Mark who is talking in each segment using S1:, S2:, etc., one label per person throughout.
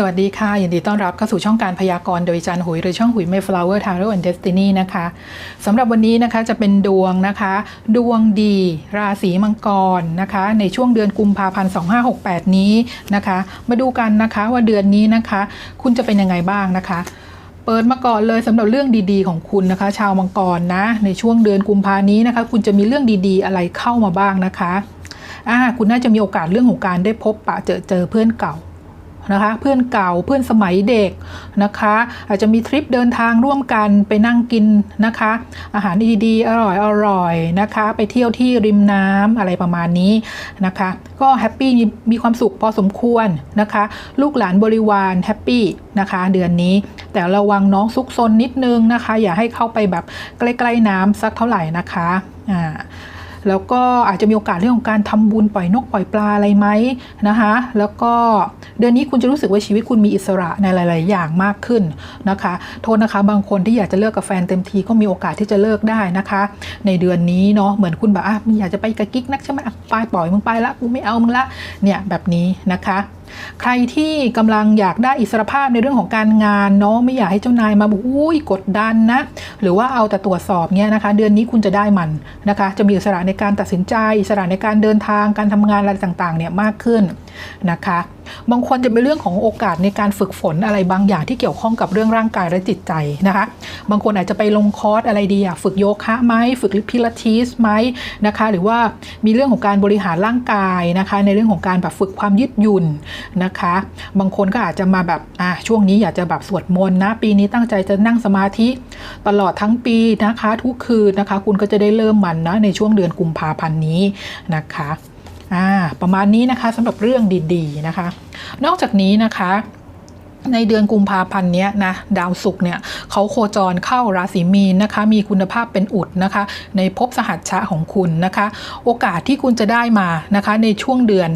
S1: สวัสดีค่ะ ยินดีต้อนรับเข้าสู่ช่องการพยากรณ์โดยจันหุย หรือช่องหุย Mayflower Tarot and Destiny นะคะสำหรับวันนี้นะคะจะเป็นดวงนะคะ ดวงดี ราศีมังกรนะคะ ในช่วงเดือนกุมภาพันธ์2568 นี้นะคะ มาดูกันนะคะว่าเดือนนี้นะคะ คุณจะเป็นยังไงบ้างนะคะเปิดมาก่อนเลยสำหรับเรื่องดีๆของคุณนะคะ ชาวมังกรนะ ในช่วงเดือนกุมภานี้นะคะ คุณจะมีเรื่องดีๆ อะไรเข้ามาบ้างนะคะอ่าคุณน่าจะมีโอกาสเรื่องของการได้พบปะเจอเจอเพื่อนเก่า นะคะ เพื่อนเก่าเพื่อนสมัยเด็กนะคะ อาจจะมีทริปเดินทางร่วมกันไปนั่งกินนะคะ อาหารดีๆอร่อยอร่อยนะคะ ไปเที่ยวที่ริมน้ำอะไรประมาณนี้นะคะ ก็แฮปปี้มีความสุขพอสมควรนะคะ ลูกหลานบริวารแฮปปี้นะคะเดือนนี้ แต่ระวังน้องซุกซนนิดนึงนะคะ อย่าให้เข้าไปแบบใกล้ ๆน้ำสักเท่าไหร่นะคะอ่า แล้วก็อาจจะมีโอกาสเรื่องของการทำบุญปล่อยนกปล่อยปลาอะไรไหมนะคะ แล้วก็เดือนนี้คุณจะรู้สึกว่าชีวิตคุณมีอิสระในหลาย ๆ อย่างมากขึ้นนะคะ โทษนะคะ บางคนที่อยากจะเลิกกับแฟนเต็มทีก็มีโอกาสที่จะเลิกได้นะคะ ในเดือนนี้เนาะเหมือนคุณแบบอะมึงอยากจะไปกับกิ๊กนักใช่ไหมไปปล่อยมึงไปละกูไม่เอามึงละเนี่ยแบบนี้นะคะ ใครที่กำลังอยากได้อิสรภาพในเรื่องของการงานเนาะไม่อยากให้เจ้านายมาบอกอุ้ยกดดันนะหรือว่าเอาแต่ตรวจสอบเนี้ยนะคะ เดือนนี้คุณจะได้มันนะคะ จะมีอิสระในการตัดสินใจ อิสระในการเดินทางการทำงานอะไรต่างๆเนี่ยมากขึ้นนะคะ บางคนจะเป็นเรื่องของโอกาสในการฝึกฝนอะไรบางอย่างที่เกี่ยวข้องกับเรื่องร่างกายและจิตใจนะคะ บางคนอาจจะไปลงคอร์สอะไรดีอะฝึกโยคะไหมฝึกพิลาทิสไหมนะคะ หรือว่ามีเรื่องของการบริหารร่างกายนะคะ ในเรื่องของการแบบฝึกความยืดหยุ่นนะคะ บางคนก็อาจจะมาแบบอะช่วงนี้อยากจะแบบสวดมนต์นะ ปีนี้ตั้งใจจะนั่งสมาธิตลอดทั้งปีนะคะ ทุกคืนนะคะ คุณก็จะได้เริ่มมันนะในช่วงเดือนกุมภาพันธ์นี้นะคะ อ่าประมาณนี้นะคะสำหรับเรื่องดีๆนะคะ นอกจากนี้นะคะ ในเดือนกุมภาพันธ์เนี้ยนะดาวศุกร์เนี่ยเขาโคจรเข้าราศีมีนนะคะ มีคุณภาพเป็นอุดนะคะ ในภพสหัชชะของคุณนะคะ โอกาสที่คุณจะได้มานะคะ ในช่วงเดือน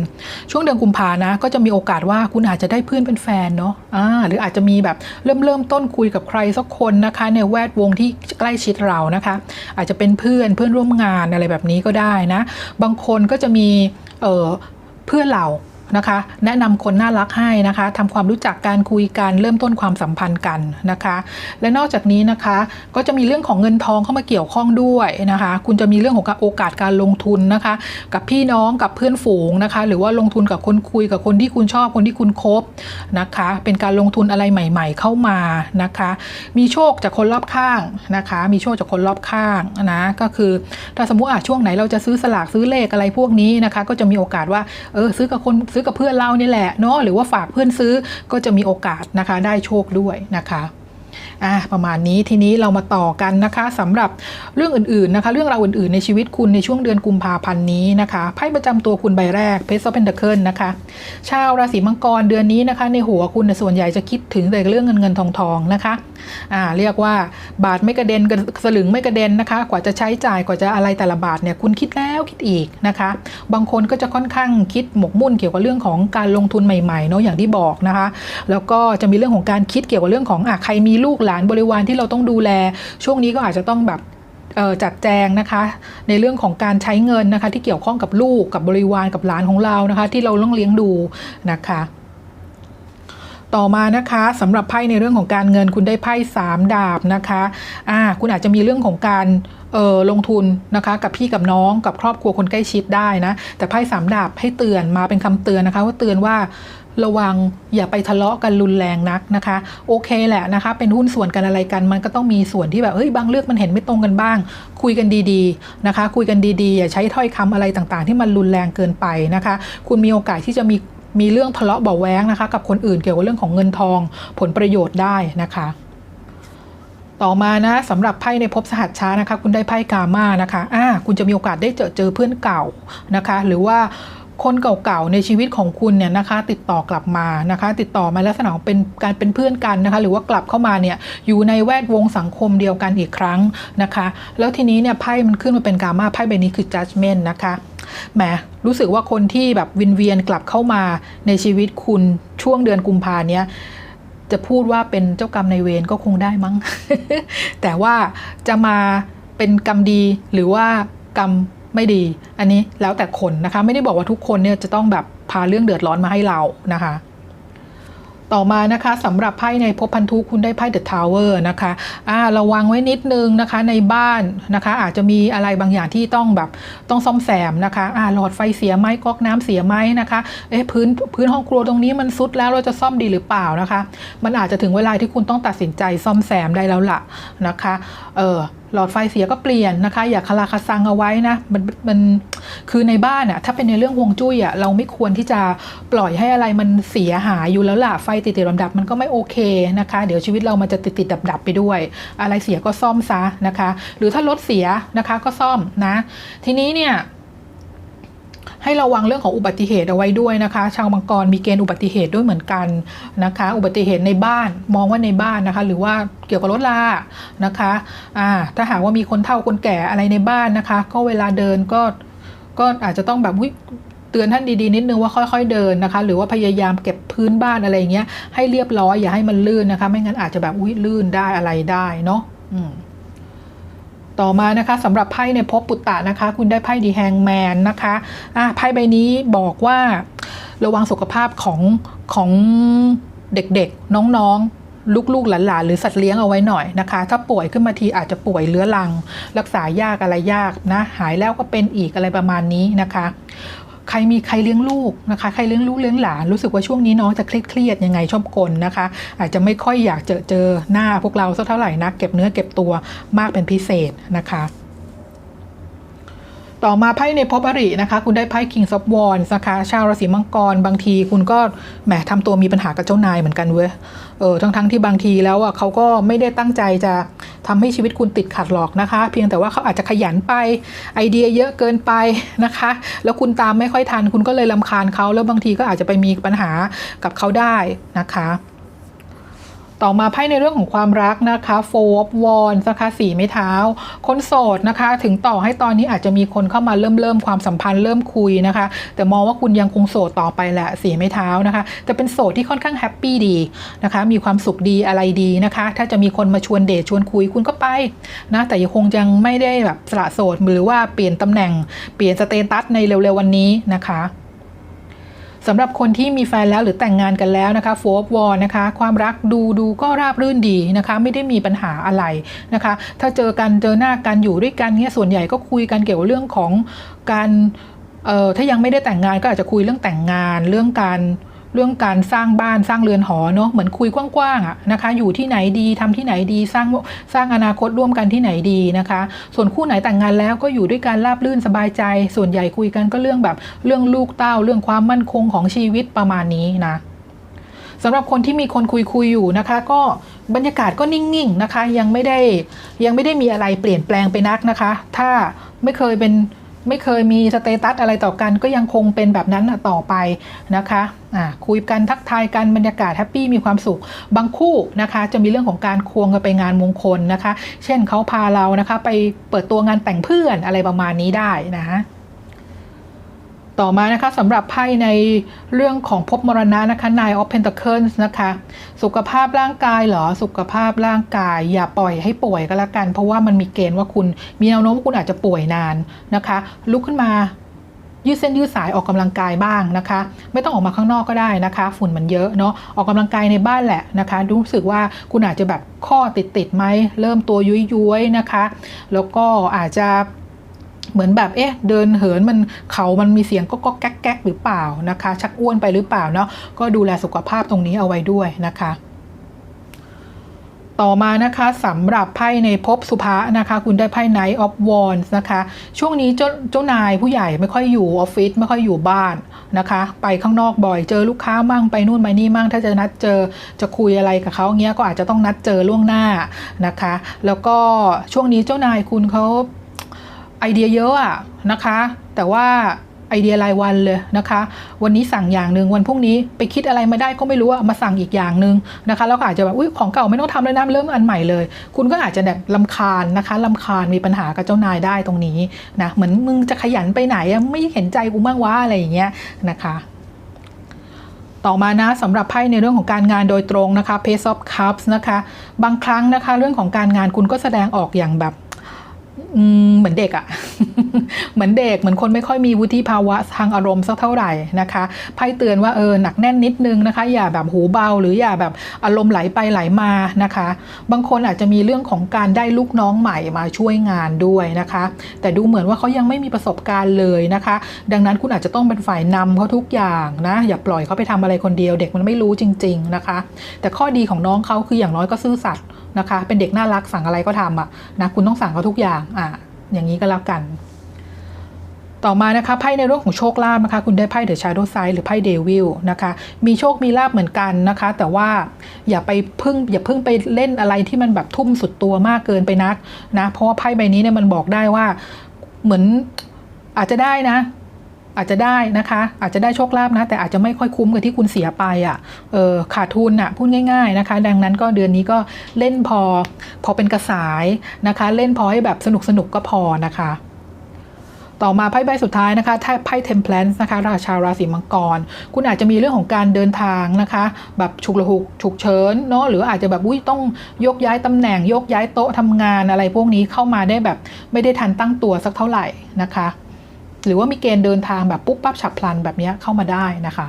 S1: ช่วงเดือนกุมภานะก็จะมีโอกาสว่าคุณอาจจะได้เพื่อนเป็นแฟนเนาะอ่าหรืออาจจะมีแบบเริ่มเริ่มต้นคุยกับใครสักคนนะคะ ในแวดวงที่ใกล้ชิดเรานะคะ อาจจะเป็นเพื่อนเพื่อนร่วมงานอะไรแบบนี้ก็ได้นะ บางคนก็จะมีเออเพื่อนเรา นะคะ แนะนำคนน่ารักให้นะคะทำความรู้จักการคุยกันเริ่มต้นความสัมพันธ์กันนะคะ และนอกจากนี้นะคะก็จะมีเรื่องของเงินทองเข้ามาเกี่ยวข้องด้วยนะคะ คุณจะมีเรื่องของโอกาสการลงทุนนะคะ กับพี่น้องกับเพื่อนฝูงนะคะ หรือว่าลงทุนกับคนคุยกับคนที่คุณชอบคนที่คุณคบนะคะ เป็นการลงทุนอะไรใหม่ ๆ เข้ามานะคะ มีโชคจากคนรอบข้างนะคะ มีโชคจากคนรอบข้างนะก็คือถ้าสมมติอะช่วงไหนเราจะซื้อสลากซื้อเลขอะไรพวกนี้นะคะ ก็จะมีโอกาสว่าเออซื้อกับคนซื้อกับเพื่อนเรานี่แหละเนาะหรือว่าฝากเพื่อนซื้อก็จะมีโอกาสนะคะได้โชคด้วยนะคะอะประมาณนี้ทีนี้เรามาต่อกันนะคะสำหรับเรื่องอื่นๆนะคะ เรื่องราวอื่นๆในชีวิตคุณในช่วงเดือนกุมภาพันธ์นี้นะคะไพ่ประจำตัวคุณใบแรกเพชรเพนเดเคิลนะคะ ชาวราศีมังกรเดือนนี้นะคะ ในหัวคุณส่วนใหญ่จะคิดถึงแต่เรื่องเงินเงินทองทองนะคะ อ่าเรียกว่าบาทไม่กระเด็นกระสลึงไม่กระเด็นนะคะ กว่าจะใช้จ่ายกว่าจะอะไรแต่ละบาทเนี่ยคุณคิดแล้วคิดอีกนะคะ บางคนก็จะค่อนข้างคิดหมกมุ่นเกี่ยวกับเรื่องของการลงทุนใหม่ๆเนาะอย่างที่บอกนะคะ แล้วก็จะมีเรื่องของการคิดเกี่ยวกับเรื่องของอะใครมีลูกหลานบริวารที่เราต้องดูแล ช่วงนี้ก็อาจจะต้องแบบจัดแจงนะคะในเรื่องของการใช้เงินนะคะที่เกี่ยวข้องกับลูกกับบริวารกับหลานของเรานะคะ ที่เราต้องเลี้ยงดูนะคะ ต่อมานะคะสำหรับไพ่ในเรื่องของการเงินคุณได้ไพ่สามดาบนะคะอ่าคุณอาจจะมีเรื่องของการเออลงทุนนะคะกับพี่กับน้องกับครอบครัวคนใกล้ชิดได้นะ แต่ไพ่สามดาบให้เตือนมาเป็นคำเตือนนะคะ ว่าเตือนว่าระวังอย่าไปทะเลาะกันรุนแรงนักนะคะ โอเคแหละนะคะ เป็นหุ้นส่วนกันอะไรกันมันก็ต้องมีส่วนที่แบบเฮ้ยบางเรื่องมันเห็นไม่ตรงกันบ้าง คุยกันดีๆนะคะ คุยกันดีๆอย่าใช้ถ้อยคำอะไรต่างๆ ที่มันรุนแรงเกินไปนะคะ คุณมีโอกาสที่จะมี มีเรื่องทะเลาะเบาะแว้งนะคะ กับคนอื่นเกี่ยวกับเรื่องของเงินทองผลประโยชน์ได้นะคะต่อมานะสำหรับไพ่ในภพสหัสช้านะคะ คุณได้ไพ่กามานะคะอ่าคุณจะมีโอกาสได้เจอเจอเพื่อนเก่านะคะ หรือว่า คนเก่าๆในชีวิตของคุณเนี่ยนะคะ ติดต่อกลับมานะคะ ติดต่อมาลักษณะของเป็นการเป็นเพื่อนกันนะคะ หรือว่ากลับเข้ามาเนี่ยอยู่ในแวดวงสังคมเดียวกันอีกครั้งนะคะ แล้วทีนี้เนี่ยไพ่มันขึ้นมาเป็นกามาไพ่ใบนี้คือ judgment นะคะแหมรู้สึกว่าคนที่แบบวินเวียนกลับเข้ามาในชีวิตคุณช่วงเดือนกุมภาเนี้ยจะพูดว่าเป็นเจ้ากรรมในเวรก็คงได้มั้ง แต่ว่าจะมาเป็นกรรมดีหรือว่ากรรม ไม่ดี อันนี้แล้วแต่คนนะคะ ไม่ได้บอกว่าทุกคนเนี่ยจะต้องแบบพาเรื่องเดือดร้อนมาให้เรานะคะ ต่อมานะคะสำหรับไพ่ในภพพันธุคุณได้ไพ่เดอะทาวเวอร์นะคะอ่าระวังไว้นิดนึงนะคะในบ้านนะคะ อาจจะมีอะไรบางอย่างที่ต้องแบบต้องซ่อมแซมนะคะอ่าหลอดไฟเสียไหมก๊อกน้ำเสียไหมนะคะเอ๊ะพื้นพื้นห้องครัวตรงนี้มันซุดแล้วเราจะซ่อมดีหรือเปล่านะคะ มันอาจจะถึงเวลาที่คุณต้องตัดสินใจซ่อมแซมได้แล้วล่ะนะคะเออหลอดไฟเสียก็เปลี่ยนนะคะ อย่าคาราคาซังเอาไว้นะมันมัน คือในบ้านอะถ้าเป็นในเรื่องฮวงจุ้ยอะเราไม่ควรที่จะปล่อยให้อะไรมันเสียหายอยู่แล้วล่ะไฟติดติดดับมันก็ไม่โอเคนะคะ เดี๋ยวชีวิตเรามันจะติดติดดับดับๆไปด้วย อะไรเสียก็ซ่อมซะนะคะ หรือถ้ารถเสียนะคะก็ซ่อมนะ ทีนี้เนี่ยให้ระวังเรื่องของอุบัติเหตุเอาไว้ด้วยนะคะ ชาวมังกรมีเกณฑ์อุบัติเหตุด้วยเหมือนกันนะคะ อุบัติเหตุในบ้านมองว่าในบ้านนะคะ หรือว่าเกี่ยวกับรถลานะคะอ่าถ้าหากว่ามีคนเฒ่าคนแก่อะไรในบ้านนะคะ ก็เวลาเดินก็ ก็อาจจะต้องแบบเตือนท่านดีๆนิดนึงว่าค่อยๆเดินนะคะ หรือว่าพยายามเก็บพื้นบ้านอะไรอย่างเงี้ยให้เรียบร้อยอย่าให้มันลื่นนะคะ ไม่งั้นอาจจะแบบอุ้ยลื่นได้อะไรได้เนาะต่อมานะคะสำหรับไพ่ในภพปุตตะนะคะ คุณได้ไพ่ดีแฮงแมนนะคะอะไพ่ใบนี้บอกว่า ระวังสุขภาพของของเด็กๆ น้องๆ ลูกๆหลานๆหรือสัตว์เลี้ยงเอาไว้หน่อยนะคะ ถ้าป่วยขึ้นมาทีอาจจะป่วยเรื้อรัง รักษายากอะไรยากนะ หายแล้วก็เป็นอีกอะไรประมาณนี้นะคะ ใครมีใครเลี้ยงลูกนะคะ ใครเลี้ยงลูกเลี้ยงหลานรู้สึกว่าช่วงนี้น้องจะเครียดเครียดยังไงชอบกลนะคะ อาจจะไม่ค่อยอยากเจอเจอหน้าพวกเราสักเท่าไหร่นักเก็บเนื้อเก็บตัวมากเป็นพิเศษนะคะ ต่อมาไพ่ในภพอรินะคะ คุณได้ไพ่ King of Wands นะคะชาวราศีมังกรบางทีคุณก็แหมทำตัวมีปัญหากับเจ้านายเหมือนกันเว้ยเออทั้งทั้งๆที่บางทีแล้วอะเขาก็ไม่ได้ตั้งใจจะทำให้ชีวิตคุณติดขัดหรอกนะคะ เพียงแต่ว่าเขาอาจจะขยันไปไอเดียเยอะเกินไปนะคะ แล้วคุณตามไม่ค่อยทัน คุณก็เลยลำคาญเขาแล้วบางทีก็อาจจะไปมีปัญหากับเขาได้นะคะ ต่อมาไพ่ในเรื่องของความรักนะคะ Four of Wands นะคะสีไม้เท้า คนโสดนะคะ ถึงต่อให้ตอนนี้อาจจะมีคนเข้ามาเริ่มเริ่มความสัมพันธ์เริ่มคุยนะคะ แต่มองว่าคุณยังคงโสดต่อไปแหละสีไม้เท้านะคะจะเป็นโสดที่ค่อนข้างแฮปปี้ดีนะคะ มีความสุขดีอะไรดีนะคะ ถ้าจะมีคนมาชวนเดทชวนคุยคุณก็ไปนะแต่ยังคงยังไม่ได้แบบสละโสดหรือว่าเปลี่ยนตำแหน่งเปลี่ยนสเตตัสในเร็วๆวันนี้นะคะ สำหรับคนที่มีแฟนแล้วหรือแต่งงานกันแล้วนะคะโฟบวอนะคะ ความรักดูดูก็ราบรื่นดีนะคะ ไม่ได้มีปัญหาอะไรนะคะ ถ้าเจอกันเจอหน้ากันอยู่ด้วยกันเนี่ยส่วนใหญ่ก็คุยกันเกี่ยวกับเรื่องของการเอ่อถ้ายังไม่ได้แต่งงานก็อาจจะคุยเรื่องแต่งงานเรื่องการ เรื่องการสร้างบ้านสร้างเรือนหอเนาะเหมือนคุยกว้างๆอะนะคะ อยู่ที่ไหนดีทำที่ไหนดีสร้างสร้างอนาคตร่วมกันที่ไหนดีนะคะ ส่วนคู่ไหนแต่งงานแล้วก็อยู่ด้วยกันราบรื่นสบายใจ ส่วนใหญ่คุยกันก็เรื่องแบบเรื่องลูกเต้า เรื่องความมั่นคงของชีวิตประมาณนี้นะสำหรับคนที่มีคนคุยคุยอยู่นะคะ ก็บรรยากาศก็นิ่งๆนะคะ ยังไม่ได้ยังไม่ได้มีอะไรเปลี่ยนแปลงไปนักนะคะ ถ้าไม่เคยเป็น ไม่เคยมีสเตตัสอะไรต่อกัน ก็ยังคงเป็นแบบนั้นต่อไปนะคะคุยกันทักทายกันบรรยากาศแฮปปี้มีความสุข บางคู่นะคะจะมีเรื่องของการควงกันไปงานมงคลนะคะ เช่นเขาพาเรานะคะ ไปเปิดตัวงานแต่งเพื่อนอะไรประมาณนี้ได้นะ ต่อมานะคะสำหรับไพ่ในเรื่องของภพมรณะนะคะ Nine of Pentacles นะคะ สุขภาพร่างกายเหรอสุขภาพร่างกาย อย่าปล่อยให้ป่วยก็แล้วกัน เพราะว่ามันมีเกณฑ์ว่าคุณมีแนวโน้มว่าคุณอาจจะป่วยนานนะคะ ลุกขึ้นมายืดเส้นยืดสายออกกำลังกายบ้างนะคะ ไม่ต้องออกมาข้างนอกก็ได้นะคะ ฝุ่นมันเยอะเนาะออกกำลังกายในบ้านแหละนะคะ รู้สึกว่าคุณอาจจะแบบข้อติดติดไหมเริ่มตัวยุ้ยยุ้ยนะคะ แล้วก็อาจจะ เหมือนแบบเอ๊ะเดินเหินมันเขามันมีเสียงก็ก็แก๊กแก๊กหรือเปล่านะคะ ชักอ้วนไปหรือเปล่าเนาะก็ดูแลสุขภาพตรงนี้เอาไว้ด้วยนะคะต่อมานะคะสำหรับไพ่ในภพสุภะนะคะ คุณได้ไพ่ Knight of Wands นะคะ ช่วงนี้เจ้าเจ้านายผู้ใหญ่ไม่ค่อยอยู่ออฟฟิศไม่ค่อยอยู่บ้านนะคะ ไปข้างนอกบ่อยเจอลูกค้ามั่งไปนู่นไปนี่มั่งถ้าจะนัดเจอจะคุยอะไรกับเขาเงี้ยก็อาจจะต้องนัดเจอล่วงหน้านะคะ แล้วก็ช่วงนี้เจ้านายคุณเขา ไอเดียเยอะอะนะคะ แต่ว่าไอเดียรายวันเลยนะคะ วันนี้สั่งอย่างหนึ่งวันพรุ่งนี้ไปคิดอะไรม่ได้ก็ไม่รู้อะมาสั่งอีกอย่างหนึ่งนะคะแล้วก็อาจจะแบบอุ้ยของเก่าไม่ต้องทำเลยนะเริ่มอันใหม่เลย คุณก็อาจจะแบบลำคาญนะคะลำคาญมีปัญหากับเจ้านายได้ตรงนี้นะเหมือนมึงจะขยันไปไหนอะไม่เห็นใจกูบ้างวะอะไรอย่างเงี้ยนะคะต่อมานะสำหรับไพ่ในเรื่องของการงานโดยตรงนะคะ Page of Cups นะคะ บางครั้งนะคะ เรื่องของการงานคุณก็แสดงออกอย่างแบบ เหมือนเด็กอะ เหมือนเด็กเหมือนคนไม่ค่อยมีวุฒิภาวะทางอารมณ์สักเท่าไหร่นะคะไพ่เตือนว่าเออหนักแน่นนิดนึงนะคะ อย่าแบบหูเบา หรืออย่าแบบอารมณ์ไหลไปไหลมานะคะ บางคนอาจจะมีเรื่องของการได้ลูกน้องใหม่มาช่วยงานด้วยนะคะ แต่ดูเหมือนว่าเขายังไม่มีประสบการณ์เลยนะคะ ดังนั้นคุณอาจจะต้องเป็นฝ่ายนำเขาทุกอย่างนะอย่าปล่อยเขาไปทำอะไรคนเดียว เด็กมันไม่รู้จริง ๆนะคะ แต่ข้อดีของน้องเขาคืออย่างน้อยก็ซื่อสัตย์นะคะ เป็นเด็กน่ารักสั่งอะไรก็ทำอะนะคุณต้องสั่งเขาทุกอย่างอะอย่างนี้ก็แล้วกัน ต่อมานะคะไพ่ในเรื่องของโชคลาภนะคะ คุณได้ไพ่เดอะชาร์โดไซหรือไพ่เดวิลนะคะ มีโชคมีลาภเหมือนกันนะคะ แต่ว่าอย่าไปพึ่งอย่าพึ่งไปเล่นอะไรที่มันแบบทุ่มสุดตัวมากเกินไปนักนะเพราะว่าไพ่ใบนี้เนี่ยมันบอกได้ว่าเหมือนอาจจะได้นะอาจจะได้นะคะ อาจจะได้โชคลาภนะ แต่อาจจะไม่ค่อยคุ้มกับที่คุณเสียไปอะ่ะเออขาดทุนอะ่ะพูดง่าย ๆนะคะ ดังนั้นก็เดือนนี้ก็เล่นพอ พอเป็นกระสายนะคะ เล่นพอให้แบบสนุกสนุกๆก็พอนะคะ ต่อมาไพ่ใบสุดท้ายนะคะถ้าไพ่เทมเพลนส์นะคะ ราชาราศีมังกร คุณอาจจะมีเรื่องของการเดินทางนะคะ แบบฉุกละหุกฉุกเฉินเนาะหรืออาจจะแบบอุ้ยต้องยกย้ายตำแหน่งยกย้ายโต๊ะทำงานอะไรพวกนี้เข้ามาได้แบบไม่ได้ทันตั้งตัวสักเท่าไหร่นะคะ หรือว่ามีเกณฑ์เดินทางแบบปุ๊บปั๊บฉับพลันแบบนี้เข้ามาได้นะคะ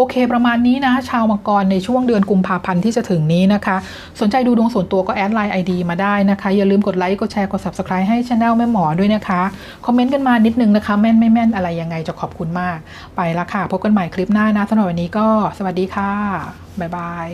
S1: โอเค ประมาณนี้นะ ชาวมังกรในช่วงเดือนกุมภาพันธ์ที่จะถึงนี้นะคะ สนใจดูดวงส่วนตัวก็แอดไลน์ไอดีมาได้นะคะ อย่าลืมกดไลค์ กดแชร์ กด Subscribe ให้ช anel แม่หมอด้วยนะคะ คอมเมนต์กันมานิดนึงนะคะ แม่นไม่แม่นอะไรยังไงจะขอบคุณมาก ไปละค่ะ พบกันใหม่คลิปหน้านะสำหรับวันนี้ก็สวัสดีค่ะบ๊ายบาย